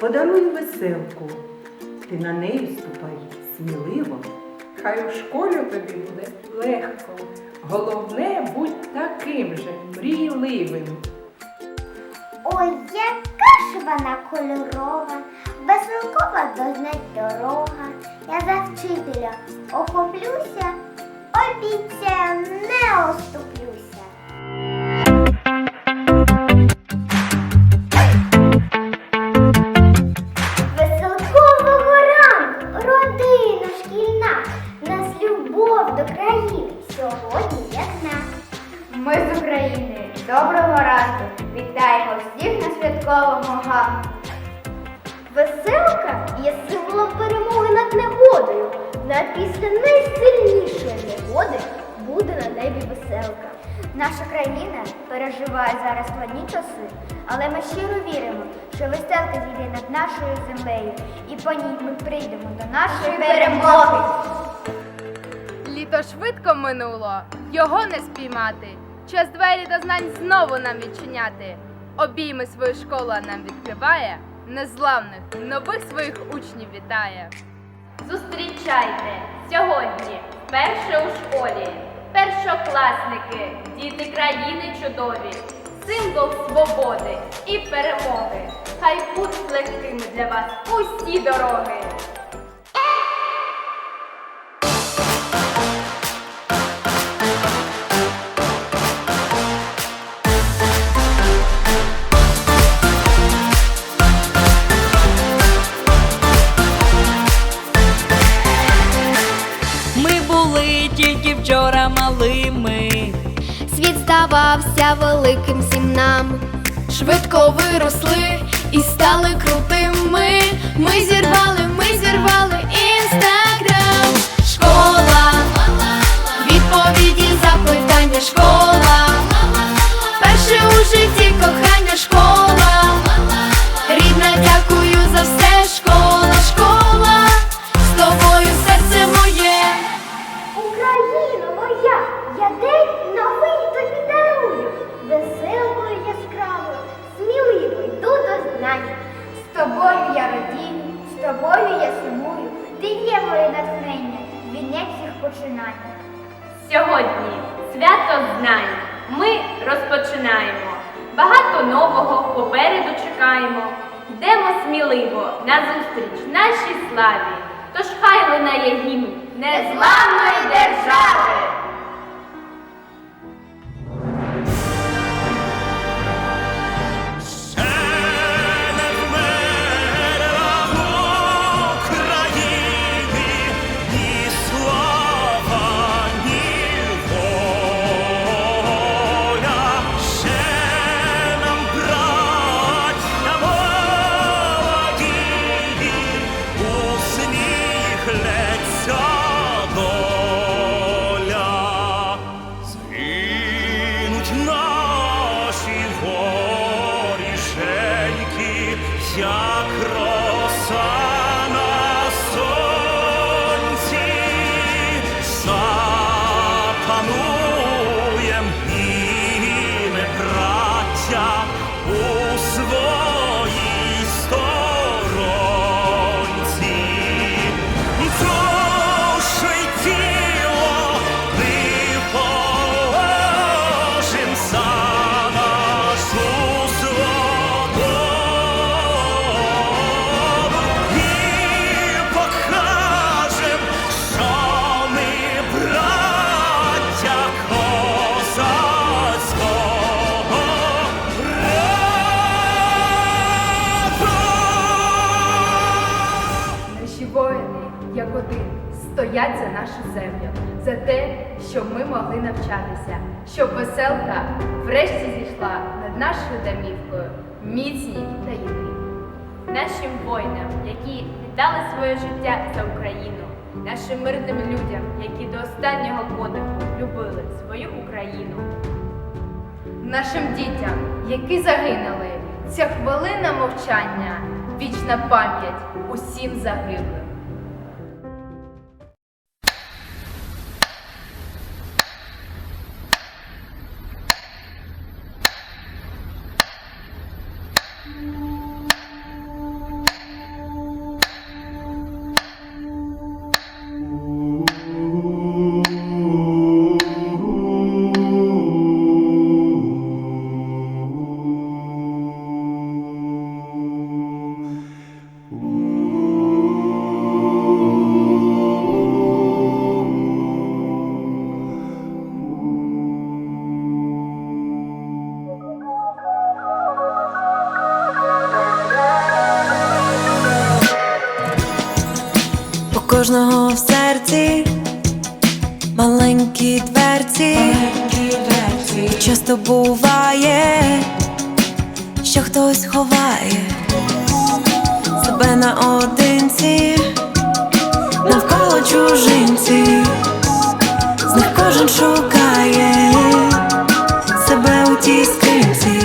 подарую веселку. Ти на неї ступай сміливо. Хай у школі тобі буде легко. Головне будь таким же мрійливим. Ой, яка ж вона кольорова, веселкова дознать дорога. Я за вчителя охоплюся, обіцяю, не оступлюся. Доброго ранку! Вітаємо всіх на святковому ганку. Веселка є символом перемоги над негодою. Над після найсильнішої негоди буде на небі веселка. Наша країна переживає зараз складні часи, але ми щиро віримо, що веселка зійде над нашою землею, і по ній ми прийдемо до нашої перемоги. Літо швидко минуло, його не спіймати. Час двері до знань знову нам відчиняти. Обійми свою школа нам відкриває, незламних нових своїх учнів вітає. Зустрічайте сьогодні, вперше у школі, першокласники, діти країни чудові, символ свободи і перемоги. Хай будуть легкими для вас усі дороги. Нашій нашу землю, за те, щоб ми могли навчатися, щоб веселка врешті зійшла над нашою домівкою, міцні та єдині. Нашим воїнам, які віддали своє життя за Україну, нашим мирним людям, які до останнього подиху любили свою Україну. Нашим дітям, які загинули, ця хвилина мовчання, вічна пам'ять усім загиблим. Кожного в серці. Маленькі дверці, І часто буває, що хтось ховає? Себе наодинці, навколо чужинці, з них кожен шукає себе у тій скринці.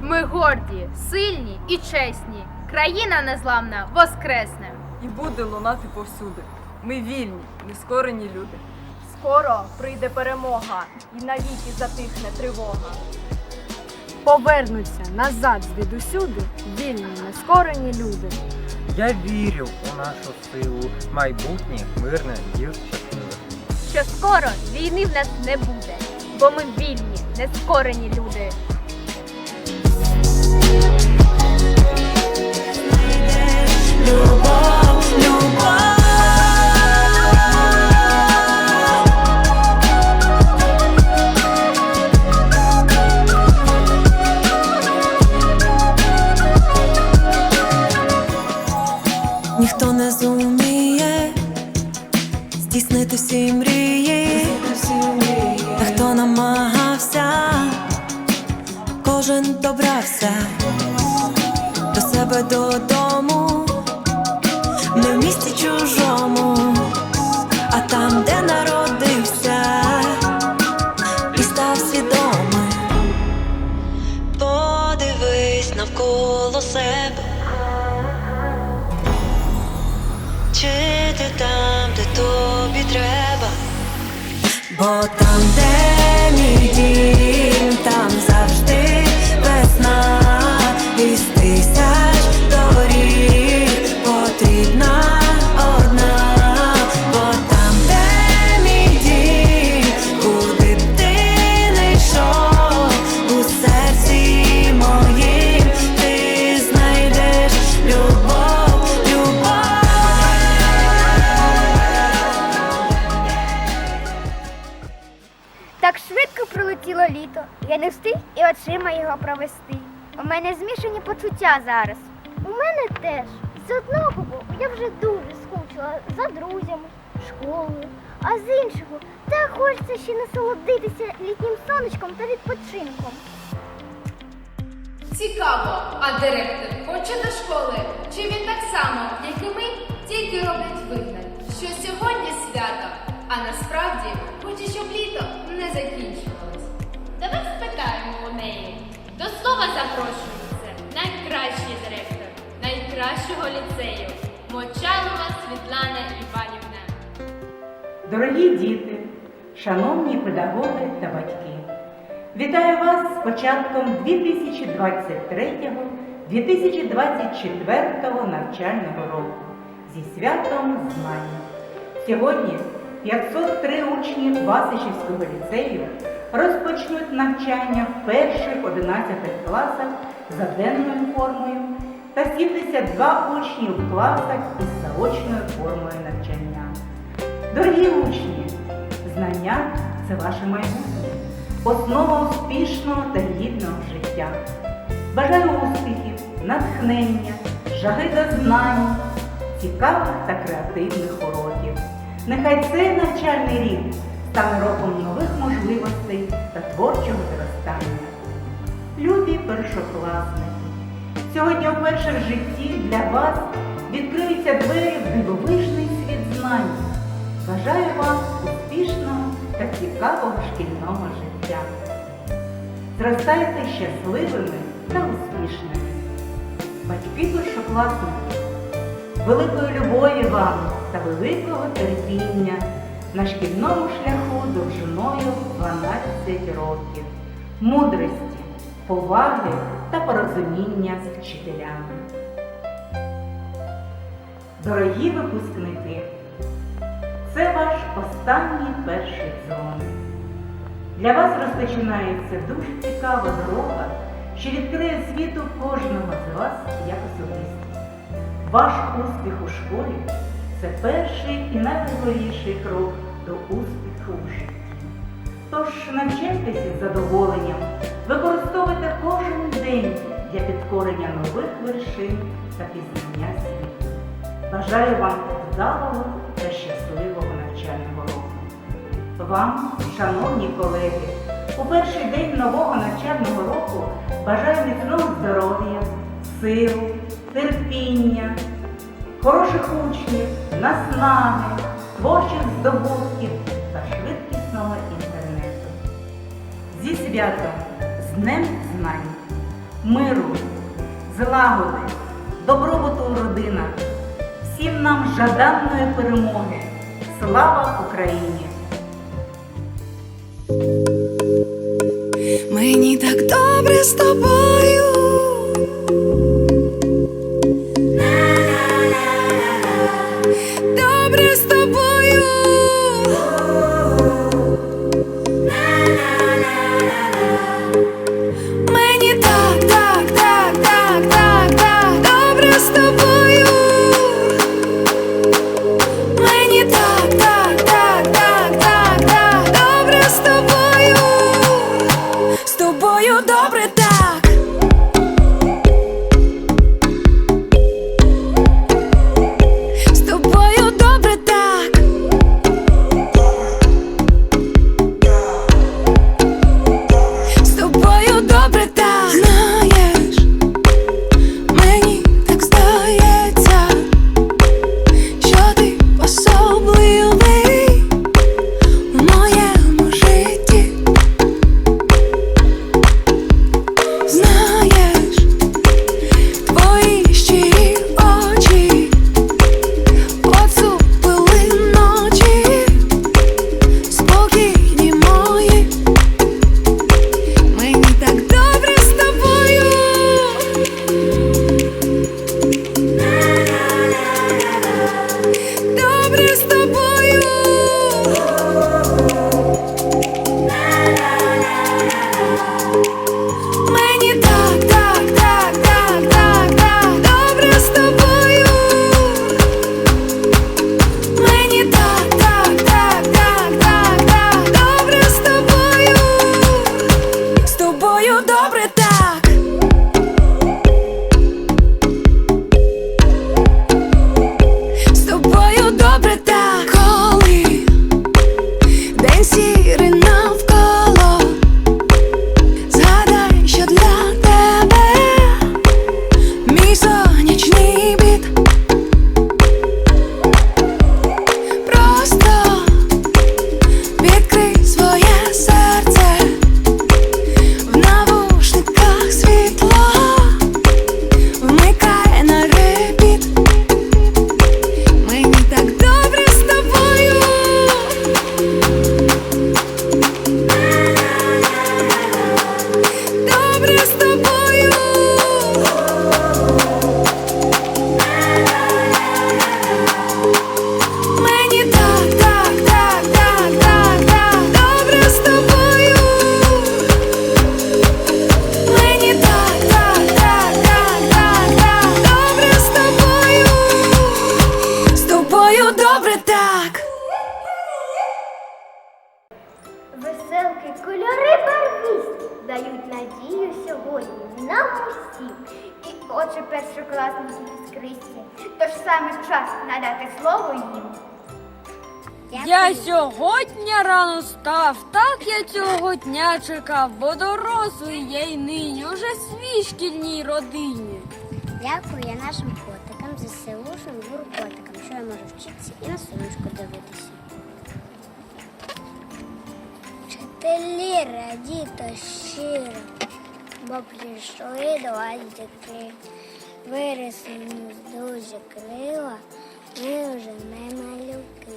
Ми горді, сильні і чесні. Країна незламна воскресне. І буде лунати повсюди. Ми вільні, нескорені люди. Скоро прийде перемога, і навіки затихне тривога. Повернуться назад звідусюди вільні, нескорені люди. Я вірю у нашу силу, майбутнє, мирне і щасливе. Що скоро війни в нас не буде, бо ми вільні, нескорені люди. Любов, здійснити всі мрії, та хто намагався, кожен добрався до себе додому, не в місті чужому, а там, де народився, і став свідомим. Подивись навколо себе. Чи ти там, Бо там, де там завжди весна. Із Я не встиг і очима його провести. У мене змішані почуття зараз. У мене теж. З одного боку я вже дуже скучила за друзями, школою, а з іншого так хочеться ще насолодитися літнім сонечком та відпочинком. Цікаво, а директор хоче до школи? Чи він так само, як і ми, тільки роблять вигляд, що сьогодні свято, а насправді хоче, щоб літо не закінчувалось. Давай спитаємо у неї. До слова запрошується найкращий директор найкращого ліцею Мочалова Світлана Іванівна. Дорогі діти, шановні педагоги та батьки, вітаю вас з початком 2023-2024 навчального року зі святом знань. Сьогодні 503 учні Васичівського ліцею розпочнуть навчання в перших 11 класах за денною формою та 72 учні в класах із заочною формою навчання. Дорогі учні, знання це ваше майбутнє, основа успішного та гідного життя. Бажаю успіхів, натхнення, жаги до знань, цікавих та креативних уроків. Нехай цей навчальний рік стане роком нових можливостей та творчого зростання. Любі першокласники! Сьогодні вперше в житті для вас відкриються двері в дивовижний світ знань. Бажаю вам успішного та цікавого шкільного життя. Зростайте щасливими та успішними. Батьки першокласники, великої любові вам та великого терпіння на шкільному шляху довжиною 12 років, мудрості, поваги та порозуміння з вчителями. Дорогі випускники, це ваш останній перший дзвоник. Для вас розпочинається дуже цікава дорога, що відкриє світу кожного з вас як особистість. Ваш успіх у школі це перший і найважливіший крок до успіху у житті. Тож навчайтеся з задоволенням, використовуйте кожен день для підкорення нових вершин та пізнання світу. бажаю вам вдалого та щасливого навчального року. Вам, шановні колеги, у перший день нового навчального року бажаю міцного здоров'я, сил, терпіння, хороших учнів, наснаги, творчих здобутків та швидкісного інтернету. Зі святом, з Днем знань, миру, злагоди, добробуту у родинах, всім нам жаданої перемоги. Слава Україні! Мені так добре з тобою. Сьогодні рано став, так я цього дня чекав, бо дорослий я й нині уже свій шкільній родині. Дякую я нашим котикам, ЗСУшим гуркотикам, що я можу вчитися і на сонечко дивитися. Вчителі радіто щиро, бо прийшли до вас дітки. Виросли дуже крила, ми вже не малюки.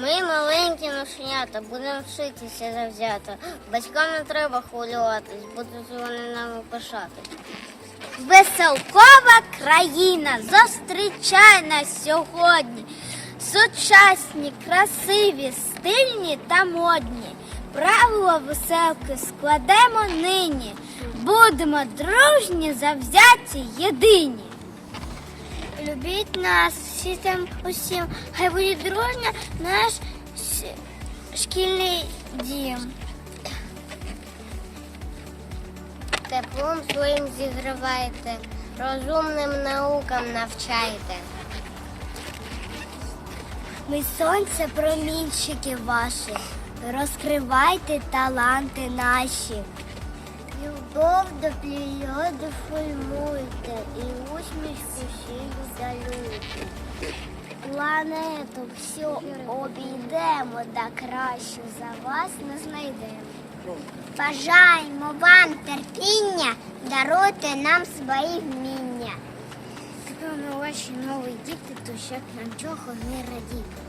Ми маленькі ношенята, будемо вчитися завзято. Батькам не треба хвилюватись, будуть вони нами пишати. Веселкова країна зустрічай нас сьогодні. Сучасні, красиві, стильні та модні. Правила веселки складемо нині. Будемо дружні, завзяті, єдині. Любіть нас всім усім, хай буде дружня наш шкільний дім. Теплом своїм зігрівайте, розумним наукам навчайте. Ми сонце промінчики ваші, розкривайте таланти наші. Любов до природи формуйте і усмішку щиру даруйте. Планету всю обійдемо, да кращу за вас не знайдемо. Бажаємо вам терпіння, даруйте нам свої вміння. Коли ваші нові діти, то щоб нам чого не радіти.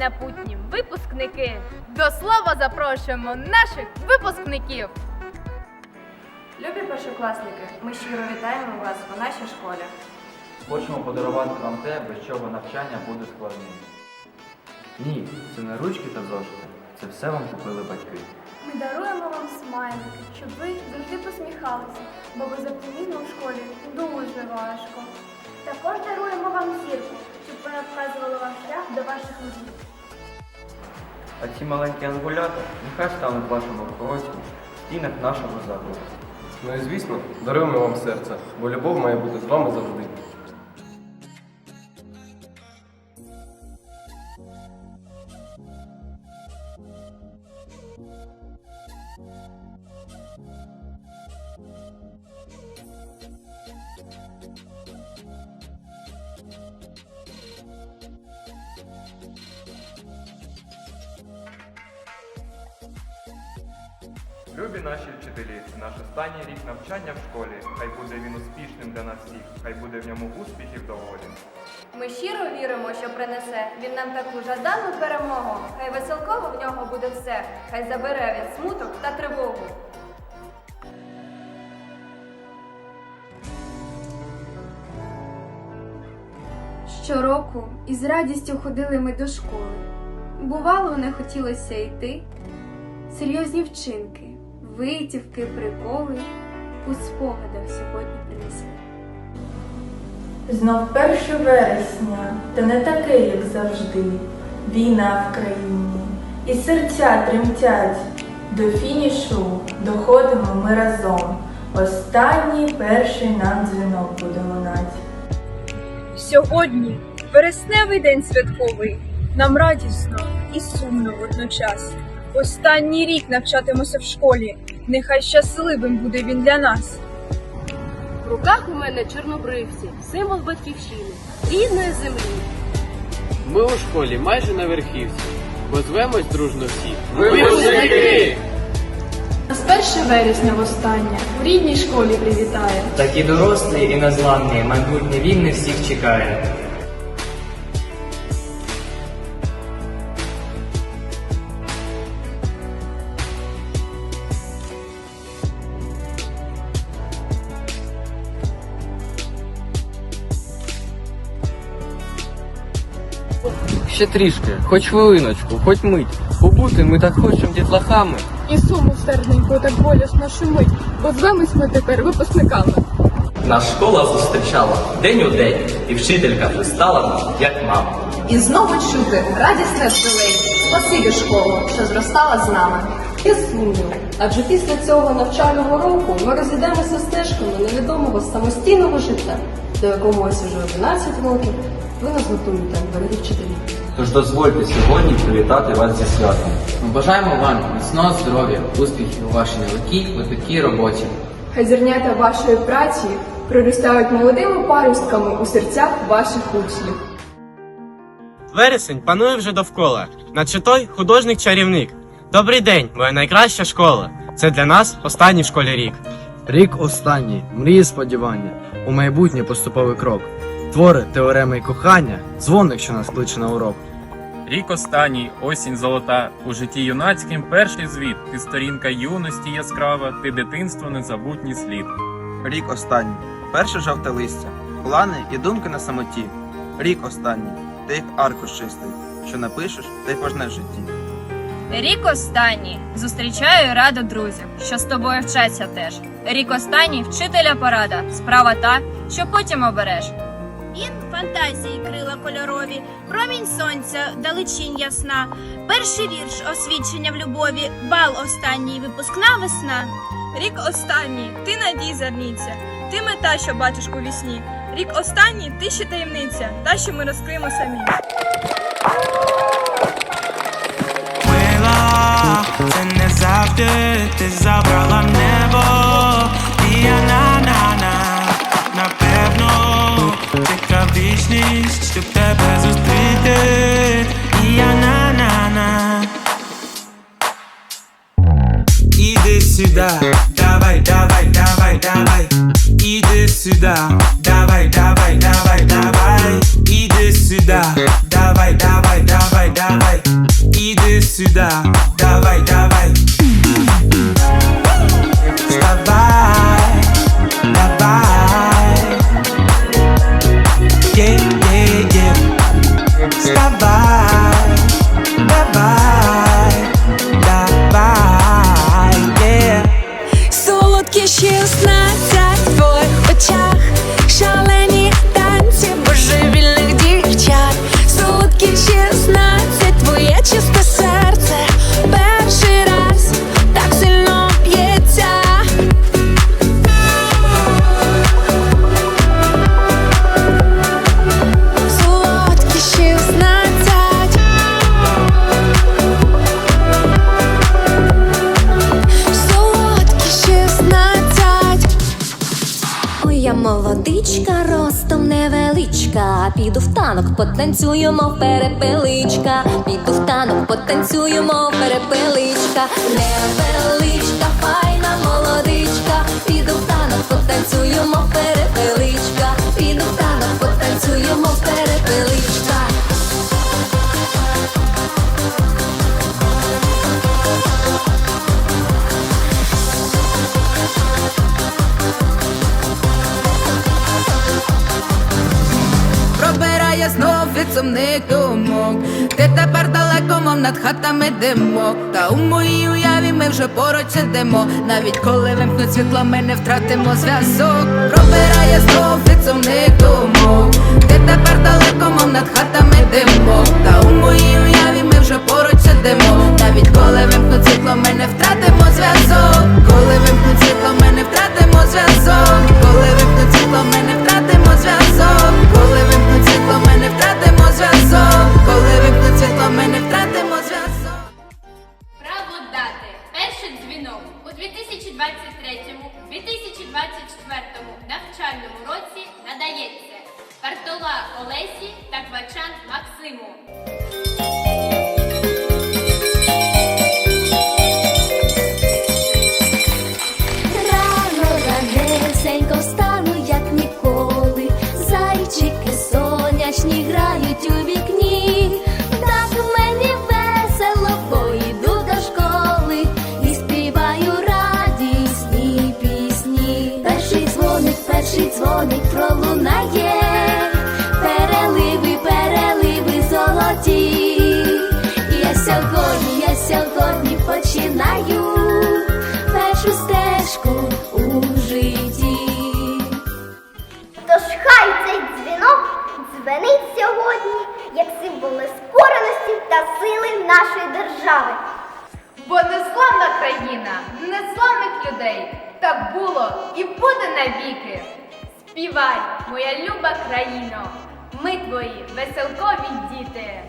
Словом напутнім випускники. До слова запрошуємо наших випускників. Любі першокласники, ми щиро вітаємо вас у нашій школі. Хочемо подарувати вам те, без чого навчання буде складним. Ні, це не ручки та зошити. Це все вам купили батьки. Ми даруємо вам смайлики, щоб ви завжди посміхалися, бо без оптимізму в школі дуже важко. Також даруємо вам зірку, щоб вона вказувала вам шлях до ваших мрій. А ці маленькі ангулята нехай стануть вашим руководством в стінах нашого закладу. Ну і звісно, даруємо вам серце, бо любов має бути з вами завжди. Школі. Хай буде він успішним для нас всіх, хай буде в ньому успіхів доволі. Ми щиро віримо, що принесе він нам таку жадану перемогу. Хай веселково в нього буде все, хай забере він смуток та тривогу. Щороку із радістю ходили ми до школи. Бувало, не хотілося йти. Серйозні вчинки, витівки, приколи у спогадах сьогодні принесли. Знов 1 вересня, та не таке, як завжди. Війна в країні, і серця тремтять. До фінішу доходимо ми разом. Останній перший нам дзвінок буде лунать. Сьогодні вересневий день святковий. Нам радісно і сумно водночас. Останній рік навчатимося в школі. Нехай щасливим буде він для нас. В руках у мене чорнобривці, символ батьківщини, рідної землі. Ми у школі майже на верхівці, бо звемось дружно всі. Випускники! З 1 вересня востаннє в рідній школі привітає. Такі дорослі і незламні, майбутнє вільне всіх чекає. Ще трішки, хоч хвилиночку, хоч мить. Побути ми так хочемо дітлахами. І суму серденько так болісно шумить, бо звемось ми тепер випускниками. Нас школа зустрічала день у день, і вчителька вже стала нам, як мама. І знову чути радісне звелень. Спасибі школу, що зростала з нами. І сумнів, адже після цього навчального року ми розійдемося стежками невідомого самостійного життя, до якого ось уже 11 років ви нас готуєте, дорогі вчителі. Тож дозвольте сьогодні привітати вас зі святом. Ми бажаємо вам міцного здоров'я, успіхів у вашій нелегкій, клопіткій роботі. Хай зернята вашої праці проростають молодими паростками у серцях ваших учнів. Вересень панує вже довкола, наче той художник-чарівник. Добрий день, моя найкраща школа. Це для нас останній в школі рік. Рік останній, мрії сподівання, у майбутнє поступовий крок. Твори, теореми і кохання, дзвоник, що нас кличе на урок. Рік останній, осінь золота, у житті юнацьким перший звіт. Ти сторінка юності яскрава, ти дитинство незабутній слід. Рік останній, перше жовте листя, плани і думки на самоті. Рік останній, ти як аркуш чистий, що напишеш, та й пожнеш в житті. Рік останній. Зустрічаю радо друзів, що з тобою вчаться теж. Рік останній вчителя порада. Справа та, що потім обереш. Він фантазії крила кольорові, промінь сонця, далечінь ясна. Перший вірш освідчення в любові, бал останній, випускна весна. Рік останній, ти надій зерніця, ти мета, що бачиш у вісні. Рік останній, ти ще таємниця, та, що ми розкриємо самі. Мила, це не завжди ти забрала небо, і я вічність, щоб тебе зустріти, і я на-на-на. Іди сюди, давай, давай, давай, давай. Іди сюди, давай, давай, давай, давай. Іди сюди, давай, давай, давай, давай. Іди сюди, невеличка. Піду в танок, потанцюємо перепеличка. Піду в танок, потанцюємо перепеличка. Невеличка, файна молодичка. Піду в танок, потанцюємо перепеличка. Піду в танок, потанцюємо перепеличка. Знов від сумних думок. Ти тепер далеко, мов над хатами димок. Та у моїй уяві ми вже поруч сидимо. Навіть коли вимкнуть світло, ми не втратимо зв'язок. Пробирає знов від сумних думок. Ти тепер далеко, мов над хатами димок. Та у моїй уяві ми вже поруч сидимо. Навіть коли вимкнуть світло, ми не втратимо зв'язок. Коли вимкнуть дзвенить сьогодні як символ нескореності та сили нашої держави. Бо незламна країна, незламних людей. Так було і буде навіки. Співай, моя люба країно, ми твої веселкові діти.